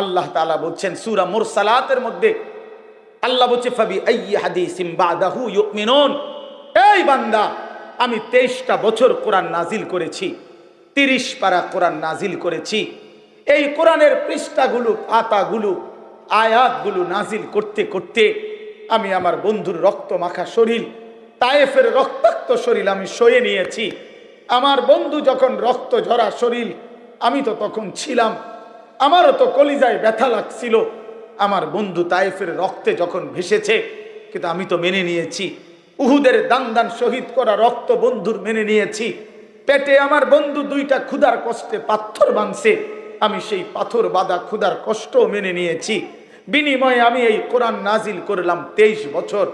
আল্লাহ তাআলা বলছেন, সূরা মুরসালাতের মধ্যে আল্লাহ বলছে, ফাবি এই বান্দা, আমি 23টা বছর কোরআন নাজিল করেছি 30 পারা কোরআন নাজিল করেছি। এই কোরআনের পৃষ্ঠাগুলো, পাতাগুলো, আয়াতগুলো নাজিল করতে করতে আমি আমার বন্ধুর রক্ত মাখা শরীর, তায়েফের রক্তাক্ত শরীর আমি সয়ে নিয়েছি। আমার বন্ধু যখন রক্ত ঝরা শরীর, আমি তো তখন ছিলাম। আমারও তো কলিজায় ব্যথা লাগছিল। আমার বন্ধু তায়েফের রক্তে যখন ভেসেছে, কিন্তু আমি তো মেনে নিয়েছি। উহুদের দান দান শহীদ করা রক্ত বন্ধুর মেনে নিয়েছি। পেটে আমার বন্ধু দুইটা ক্ষুধার কষ্টে পাথর ভাঙছে। আমি সেই পাথর বাঁধা ক্ষুধার কষ্টও মেনে নিয়েছি। বিনিময়ে আমি এই কোরআন নাজিল করলাম তেইশ বছর।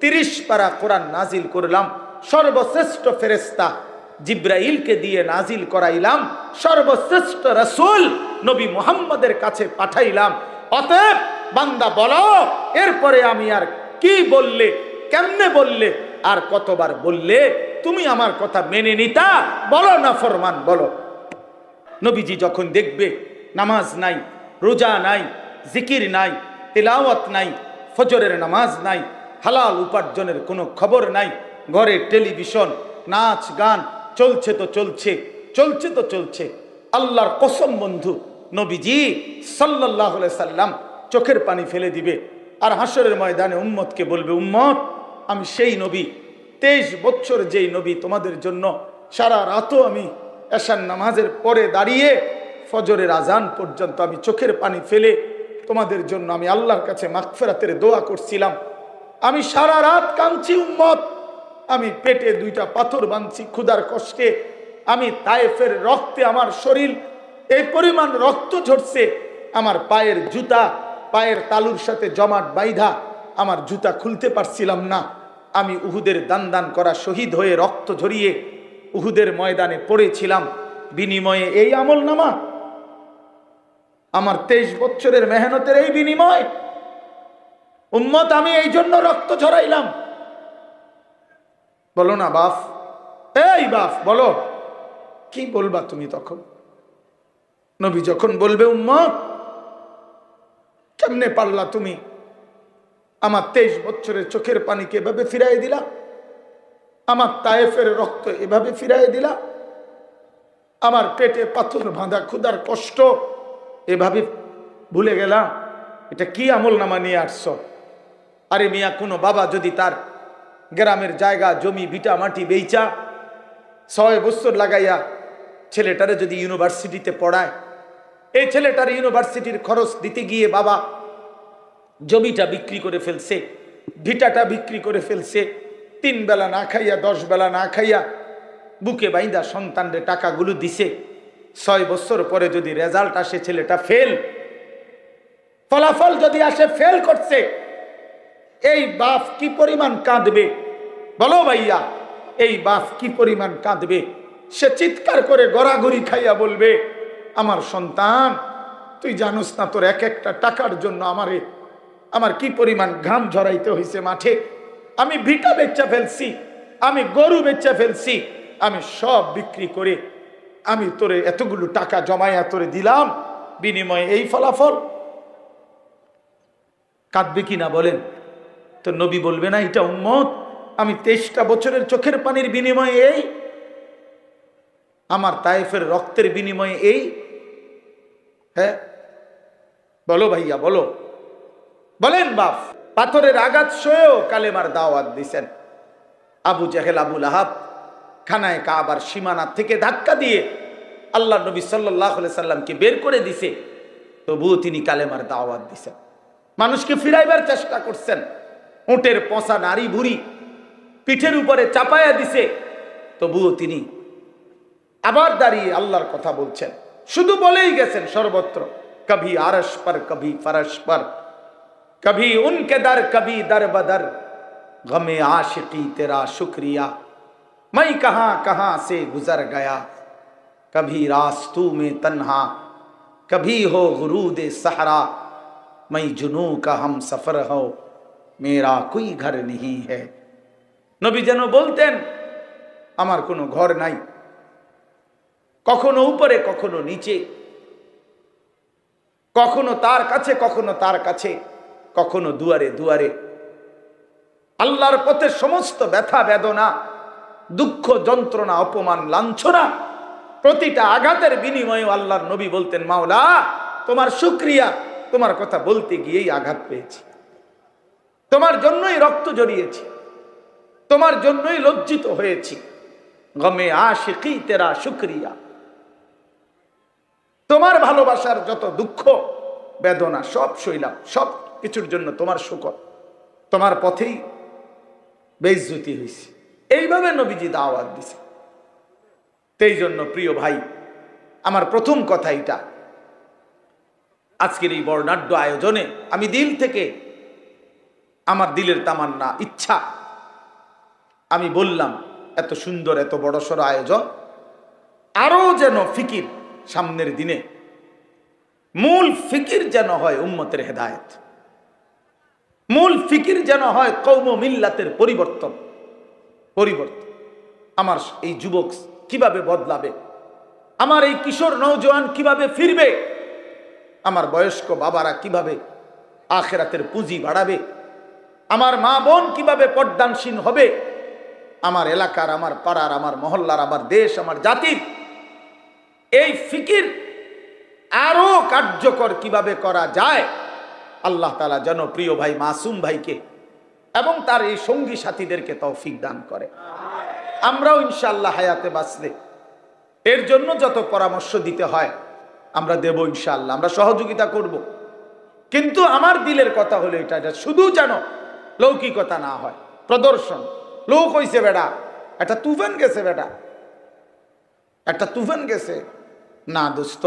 তিরিশ পারা কোরআন নাজিল করলাম। সর্বশ্রেষ্ঠ ফেরেস্তা জিব্রাইলকে দিয়ে নাজিল করাইলাম, সর্বশ্রেষ্ঠ রসুল নবী মুহাম্মদের কাছে পাঠাইলাম। অতএব বান্দা বলো, এরপরে আমি আর কি বললে, কেমনে বললে, আর কতবার বললে, তুমি আমার কথা মেনে নিতা? বলো না ফরমান, বলো। নবীজি যখন দেখবে নামাজ নাই, রোজা নাই, জিকির নাই, তেলাওয়াত নাই, ফজরের নামাজ নাই, হালাল উপার্জনের কোনো খবর নাই, ঘরে টেলিভিশন, নাচ, গান চলছে তো চলছে চলছে তো চলছে। আল্লাহর কসম বন্ধু, নবীজি সাল্লাহ সাল্লাম চোখের পানি ফেলে দিবে আর হাসরের ময়দানে উম্মতকে বলবে, উম্মত, আমি সেই নবী। তেইশ বছর যেই নবী তোমাদের জন্য সারা রাতও আমি এশার নামাজের পরে দাঁড়িয়ে ফজরের আজান পর্যন্ত আমি চোখের পানি ফেলে তোমাদের জন্য আমি আল্লাহর কাছে মাগফেরাতের দোয়া করছিলাম। আমি সারা রাত কাঁদছি, উম্মত। আমি পেটে দুইটা পাথর বাঁধছি ক্ষুধার কষ্টে। আমি তায়েফের রক্তে আমার শরীর, এই পরিমাণ রক্ত ঝরছে। আমার পায়ের জুতা, পায়ের তালুর সাথে জমাট বাইধা, আমার জুতা খুলতে পারছিলাম না। আমি উহুদের দান দান করা শহীদ হয়ে রক্ত ঝরিয়ে উহুদের ময়দানে পড়েছিলাম। বিনিময়ে এই আমল নামা। আমার তেইশ বছরের মেহনতের এই বিনিময়। উম্মত, আমি এই জন্য রক্ত ঝরাইলাম। বলো না, বাফ। এই বাফ, বলো। কি বলবা তুমি তখন? নবী যখন বলবে, উম্মত, কেমনে পারলা তুমি? আমার তেইশ বছরের চোখের পানিকে এভাবে ফিরাই দিলা? আমার তায়েফের রক্ত এভাবে ফিরাই দিলা? আমার পেটে পাথর বাঁধা ক্ষুধার কষ্ট এভাবে ভুলে গেলাম এটা কি আমল নামা নিয়ে আসছ? আরে মিয়া, কোনো বাবা যদি তার গ্রামের জায়গা, জমি, ভিটা, মাটি বেইচা, ছয় বছর লাগাইয়া ছেলেটারে যদি ইউনিভার্সিটিতে পড়ায়, এই ছেলেটার ইউনিভার্সিটির খরচ দিতে গিয়ে বাবা জমিটা বিক্রি করে ফেলছে, ভিটাটা বিক্রি করে ফেলছে, তিন বেলা না খাইয়া, দশ বেলা না খাইয়া বুকে বাইন্দা সন্তানরে টাকাগুলো দিছে। ছয় বছর পরে যদি রেজাল্ট আসে ছেলেটা ফেল, ফলাফল যদি আসে ফেল করছে এই বাপ কি পরিমাণ কাঁদবে? বলো ভাইয়া, এই বাপ কি পরিমাণ কাঁদবে? সে চিৎকার করে গড়াগড়ি খাইয়া বলবে, আমার সন্তান, তুই জানোস না তোর এক একটা টাকার জন্য আমারে, আমার কি পরিমাণ ঘাম ঝরাইতে হয়েছে মাঠে? আমি ভিটা বেচা ফেলছি, আমি গরু বেচা ফেলছি, আমি সব বিক্রি করে আমি তোরে এতগুলো টাকা জমাইয়া তোরে দিলাম, বিনিময়ে এই ফলাফল? কাঁদবে কিনা বলেন? তো নবী বলবে না, এটা উম্মত। আমি তেইশটা বছরের চোখের পানির বিনিময়ে এই। আমার তাইফের রক্তের বিনিময়ে এই। হ্যাঁ? বলো ভাইয়া, বলো। বলেন বাপ, পাথরের আঘাত সয়েও কালেমার দাওয়াত দিছেন। আবু জাহেল আবুল আহাব খানায় কাবার সীমানা থেকে ধাক্কা দিয়ে আল্লাহ নবী সাল্লাহ সাল্লামকে বের করে দিছে। তবুও তিনি কালেমার দাওয়াত দিছেন। মানুষকে ফিরাইবার চেষ্টা করছেন। উটের পচা নারী ভুরি পিঠের উপরে চাপায়া দিছে তবুও তিনি আবার দাঁড়িয়ে আল্লাহর কথা বলছেন শুধু বলেই গেছেন সর্বত্র কভি আরস পর কভি ফরস পর কভি উনকে দর কভি দর বদর গমে आशिकी तेरा शुक्रिया मैं कहां कहां से गुजर गया कभी रास्तू में तन्हा कभी हो गुरूद सहरा मैं जुनू का हम सफर हो মেয়েরা কুই ঘরে নিহি হে নবী যেন বলতেন আমার কোনো ঘর নাই। কখনো উপরে কখনো নিচে। কখনো তার কাছে কখনো তার কাছে। কখনো দুয়ারে দুয়ারে। আল্লাহর পথে সমস্ত ব্যথা বেদনা দুঃখ যন্ত্রণা অপমান লাঞ্ছনা প্রতিটা আঘাতের বিনিময়ে আল্লাহর নবী বলতেন মাওলা তোমার সুক্রিয়া তোমার কথা বলতে গিয়েই আঘাত পেয়েছি। তোমার জন্যই রক্ত জড়িয়েছি। তোমার জন্যই লজ্জিত হয়েছি। গমে আশিকি তেরা শুক্রিয়া। তোমার ভালোবাসার যত দুঃখ, বেদনা, সব সইলাম, সব কিছুর জন্য তোমার শুকর। তোমার পথেই বেইজ্জতি হয়েছে এইভাবে নবীজি দাওয়াত দিছে। সেই জন্য প্রিয় ভাই, আমার প্রথম কথা এটা আজকের এই বর্ণাঢ্য আয়োজনে আমি দিল থেকে আমার দিলের তামান্না, ইচ্ছা। আমি বললাম, এত সুন্দর, এত বড়সড় আয়োজন। আরও যেন ফিকির সামনের দিনে। মূল ফিকির যেন হয় উম্মতের হেদায়েত। মূল ফিকির যেন হয় কৌম মিল্লাতের পরিবর্তন। পরিবর্তন। আমার এই যুবক কীভাবে বদলাবে? আমার এই কিশোর নৌজওয়ান কীভাবে ফিরবে? আমার বয়স্ক বাবারা কীভাবে আখেরাতের পুঁজি বাড়াবে? আমার মা বোন কীভাবে পর্দানসীন হবে? আমার এলাকার, আমার পাড়ার, আমার মহল্লার, আমার দেশ, আমার জাতির এই ফিকির আরও কার্যকর কীভাবে করা যায়? আল্লাহ তালা যেন প্রিয় ভাই, মাসুম ভাইকে এবং তার এই সঙ্গী সাথীদেরকে তৌফিক দান করে। আমরাও ইনশাল্লাহ হায়াতে বাঁচলে। এর জন্য যত পরামর্শ দিতে হয়, আমরা দেব ইনশাল্লাহ আমরা সহযোগিতা করব। কিন্তু আমার দিলের কথা হলো এটা এটা শুধু যেন লৌকিকতা না হয়, প্রদর্শন। লোক হইছে বেটা একটা তুফান গেছে বেটা একটা তুফান গেছে। না দোস্ত,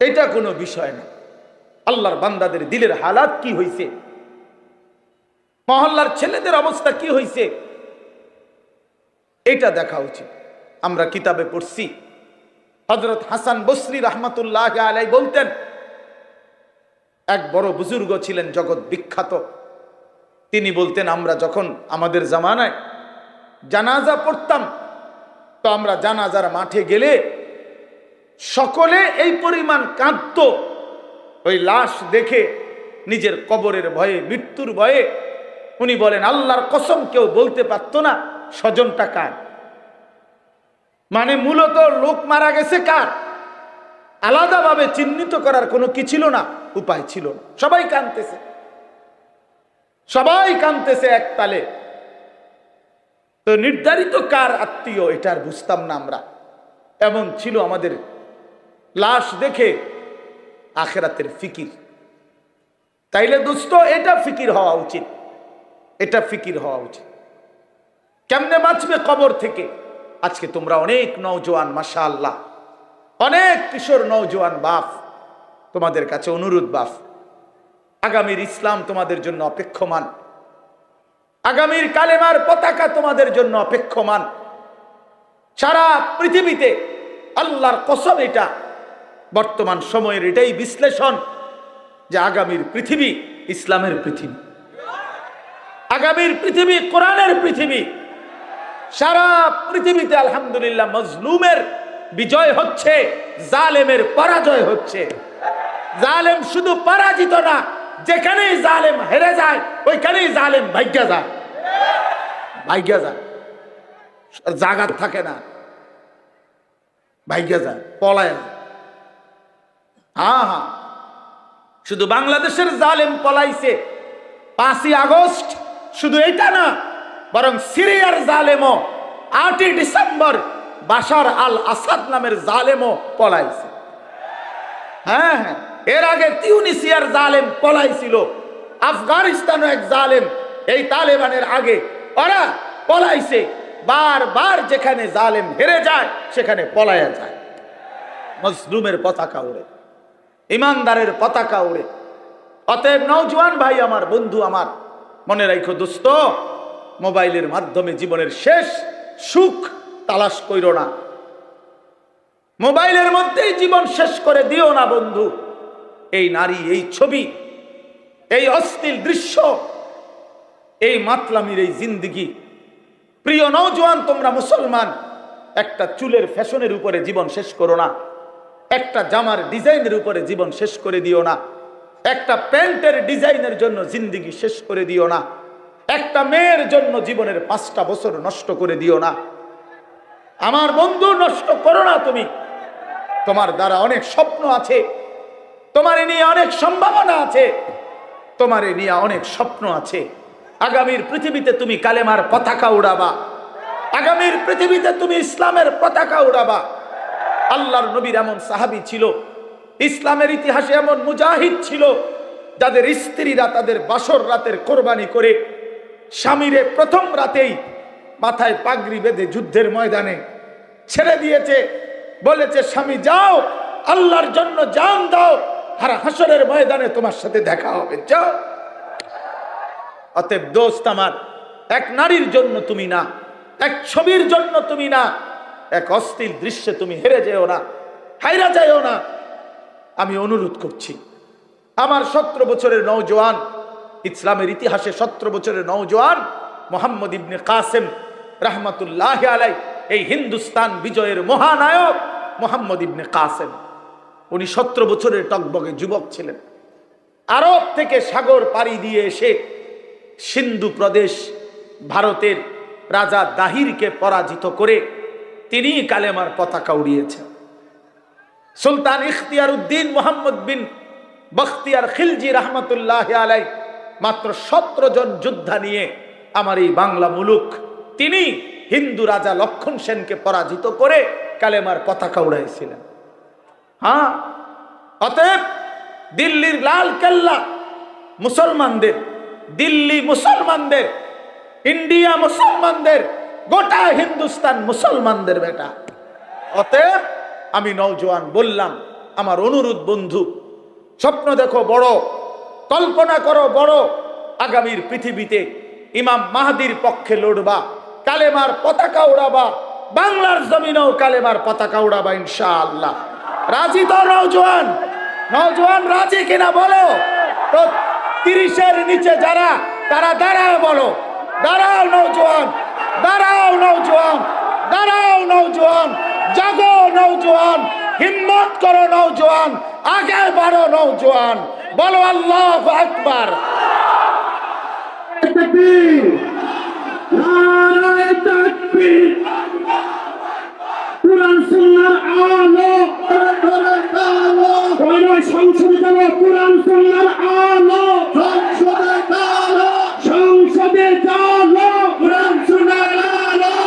এটা কোনো বিষয় না। আল্লাহর বান্দাদের দিলের হালাত কি হইছে? মহল্লার ছেলেদের অবস্থা কি হইছে? এটা দেখা উচিত। আমরা কিতাবে পড়ছি হজরত হাসান বসরি রহমতুল্লাহ আলাই বলতেন, এক বড় বুজুর্গ ছিলেন জগৎ বিখ্যাত। তিনি বলতেন, আমরা যখন আমাদের জামানায় জানাজা পড়তাম, তো আমরা জানাজার মাঠে গেলে সকলে এই পরিমাণ কাঁদত। ওই লাশ দেখে নিজের কবরের ভয়ে, মৃত্যুর ভয়ে উনি বলেন, আল্লাহর কসম কেউ বলতে পারতো না, স্বজনটা কার? মানে মূলত লোক মারা গেছে কার? আলাদাভাবে চিহ্নিত করার কোনো কি ছিল না, উপায় ছিল না। সবাই কানতেছে সবাই কানতেছে এক তালে। তো নির্ধারিত কার আত্মীয়, এটার বুঝতাম না আমরা। এমন ছিল আমাদের লাশ দেখে আখেরাতের ফিকির। তাইলে দোস্ত, এটা ফিকির হওয়া উচিত। এটা ফিকির হওয়া উচিত। কেমনে বাঁচবে কবর থেকে? আজকে তোমরা অনেক নৌজওয়ান মাসা আল্লাহ অনেক কিশোর নৌজওয়ান বাফ তোমাদের কাছে অনুরোধ বাপ। আগামীর ইসলাম তোমাদের জন্য অপেক্ষমান। আগামীর কালেমার পতাকা তোমাদের জন্য অপেক্ষমান। সারা পৃথিবীতে আল্লাহর কসম এটা। বর্তমান সময়ের এটাই বিশ্লেষণ যে আগামীর পৃথিবী ইসলামের পৃথিবী। আগামীর পৃথিবী কোরআনের পৃথিবী। সারা পৃথিবীতে আলহামদুলিল্লাহ মজলুমের বিজয় হচ্ছে, জালেমের পরাজয় হচ্ছে। জালেম শুধু পরাজিত না যেখানেই জালেম হেরে যায়, ওইখানেই জালেম ভাগ্যা যায়। ভাগ্যা যায়। জাগাত থাকে না। ভাগ্যা যায় পলায় হ্যাঁ হ্যাঁ। শুধু বাংলাদেশের জালেম পলাইছে পাঁচই আগস্ট, শুধু এটা না, বরং সিরিয়ার জালেমও আটই ডিসেম্বর বাশার আল আসাদ নামের জালেমও পলাইছে। হ্যাঁ হ্যাঁ। এর আগে তিউনিসিয়ার জালেম পলাইছিল আফগানিস্তানও এক জালেম, এই তালেবানের আগে ওরা পলাইছে। বারবার যেখানে জালেম হেরে যায়, সেখানে পলায়া যায়। মজলুমের পতাকা উড়ে, ইমানদারের পতাকা উড়ে। অতএব নৌজওয়ান ভাই, আমার বন্ধু, আমার মনে রাখো দোস্ত, মোবাইলের মাধ্যমে জীবনের শেষ সুখ তালাশ কইর না। মোবাইলের মধ্যেই জীবন শেষ করে দিও না, বন্ধু। এই নারী, এই ছবি, এই অস্থির দৃশ্য, এই মাতলামির এই জিন্দিগি। প্রিয় নৌজওয়ান তোমরা মুসলমান, একটা চুলের ফ্যাশনের উপরে জীবন শেষ করো না। একটা জামার ডিজাইনের উপরে জীবন শেষ করে দিও না। একটা প্যান্টের ডিজাইনের জন্য জিন্দিগি শেষ করে দিও না। একটা মেয়ের জন্য জীবনের পাঁচটা বছর নষ্ট করে দিও না। আমার বন্ধু, নষ্ট করো না তুমি। তোমার দ্বারা অনেক স্বপ্ন আছে। তোমার নিয়ে অনেক সম্ভাবনা আছে। তোমার নিয়ে অনেক স্বপ্ন আছে। আগামীর পৃথিবীতে তুমি কালেমার পতাকা উড়াবা। আগামীর পৃথিবীতে তুমি ইসলামের পতাকা উড়াবা। আল্লাহর নবীর এমন সাহাবি ছিল। ইসলামের ইতিহাসে এমন মুজাহিদ ছিল, যাদের স্ত্রীরা তাদের বাসর রাতের কোরবানি করে স্বামীরে প্রথম রাতেই মাথায় পাগড়ি বেঁধে যুদ্ধের ময়দানে ছেড়ে দিয়েছে। বলেছে, স্বামী, যাও, আল্লাহর জন্য জান দাও। আর হাসরের ময়দানে তোমার সাথে দেখা হবে, যাও। অতএব দোস্ত আমার, এক নারীর জন্য তুমি না, এক ছবির জন্য তুমি না, এক অস্থির দৃশ্যে তুমি হেরে যেও না হাইরা যাইও না। আমি অনুরোধ করছি, আমার সতেরো বছরের নৌজওয়ান ইসলামের ইতিহাসে সতেরো বছরের নৌজওয়ান মোহাম্মদ ইবনে কাসেম রহমতুল্লাহ আলাই এই হিন্দুস্তান বিজয়ের মহানায়ক মোহাম্মদ ইবনে কাসেম। উনি সতেরো বছরের টকবগে যুবক ছিলেন। আরব থেকে সাগর পাড়ি দিয়ে এসে সিন্ধু প্রদেশ ভারতের রাজা দাহিরকে পরাজিত করে তিনি কালেমার পতাকা উড়িয়েছেন। সুলতান ইখতিয়ার উদ্দিন মোহাম্মদ বিন বখতিয়ার খিলজি রহমতুল্লাহ আলাই মাত্র সতেরো জন যোদ্ধা নিয়ে আমার এই বাংলা মুলুক, তিনি হিন্দু রাজা লক্ষণ সেনকে পরাজিত করে কালেমার পতাকা উড়াইছিলেন। হ্যাঁ? অতএব দিল্লির লাল কেল্লা মুসলমানদের, দিল্লি মুসলমানদের, ইন্ডিয়া মুসলমানদের, গোটা হিন্দুস্তান মুসলমানদের বেটা। অতএব আমি নৌজওয়ান বললাম, আমার অনুরোধ বন্ধু, স্বপ্ন দেখো বড়, কল্পনা করো বড়, আগামীর পৃথিবীতে ইমাম মাহাদির পক্ষে লড়বা, কালেমার পতাকা উড়াবা, বাংলার জমিনেও কালেমার পতাকা উড়াবা ইনশাআল্লাহ। রাজি তো নৌজওয়ান নৌজওয়ান রাজি কিনা বলো? তো তিরিশের নিচে যারা, তারা দাঁড়াও বলো। দাঁড়াও নৌজওয়ান দাঁড়াও নৌজওয়ান দাঁড়াও নৌজওয়ান জাগো নৌজওয়ান হিম্মত করো নৌজওয়ান আগে বাড়ো নৌজওয়ান বলো আল্লাহ আকবার। কুরআন, সুন্নাহর আলো কোন সংসদে যাব কুরআন আলো সংসদে কুরআন আলো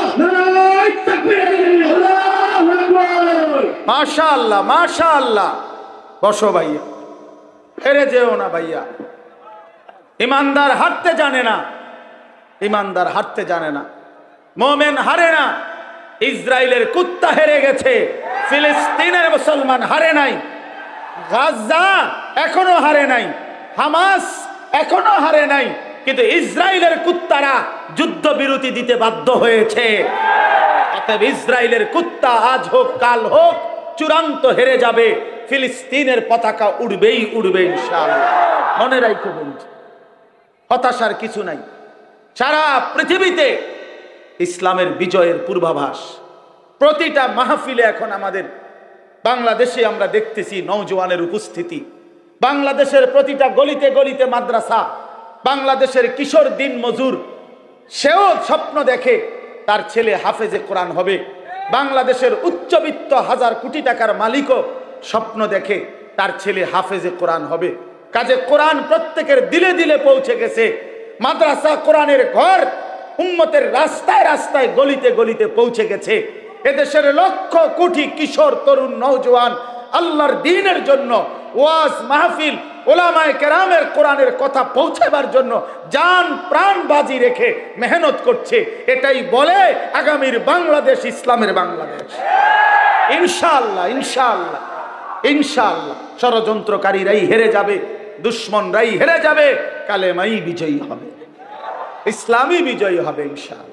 মাশা আল্লাহ মাশা আল্লাহ বসো ভাইয়া। যেও না ভাইয়া। ইমানদার হারতে জানে না। ইমানদার হারতে জানে না। মোমেন হারে না। ইসরায়েলের কুত্তা হেরে গেছে। ফিলিস্তিনের মুসলমান হারে নাই। গাজা এখনও হারে নাই, হামাস এখনও হারে নাই, কিন্তু ইসরায়েলের কুত্তারা যুদ্ধ বিরতি দিতে বাধ্য হয়েছে। অতএব ইসরায়েলের কুত্তা আজ হোক, কাল হোক, চূড়ান্ত হেরে যাবে, ফিলিস্তিনের পতাকা উড়বেই উড়বে ইনশাআল্লাহ। মনে রাখো বলছি হতাশার কিছু নাই। সারা পৃথিবীতে ইসলামের বিজয়ের পূর্বাভাস, প্রতিটা মাহফিলে এখন আমাদের বাংলাদেশে আমরা দেখতেছি নৌজওয়ানের উপস্থিতি। বাংলাদেশের প্রতিটা গলিতে গলিতে মাদ্রাসা, বাংলাদেশের কিশোর দিন মজুর, সেও স্বপ্ন দেখে তার ছেলে হাফেজে কোরআন হবে। বাংলাদেশের উচ্চবিত্ত হাজার কোটি টাকার মালিকও স্বপ্ন দেখে তার ছেলে হাফেজে কোরআন হবে। কাজে কোরআন প্রত্যেকের দিলে দিলে পৌঁছে গেছে। মাদ্রাসা কোরআনের ঘর উম্মতের রাস্তায় রাস্তায় গলিতে গলিতে পৌঁছে গেছে। এদেশের লক্ষ কোটি কিশোর, তরুণ নৌজওয়ান আল্লাহর দিনের জন্য ওয়াজ মাহফিল ওলামায় কেরামের কোরআনের কথা পৌঁছাবার জন্য জান প্রাণ বাজি রেখে মেহনত করছে। এটাই বলে আগামীর বাংলাদেশ, ইসলামের বাংলাদেশ। ইনশাআল্লাহ ইনশাআল্লাহ ইনশাআল্লাহ। ষড়যন্ত্রকারীরাই হেরে যাবে, দুশ্মনরাই হেরে যাবে, কালেমাই বিজয়ী হবে। ইসলামী বিজয়ী হবে, ইনশাআল্লাহ।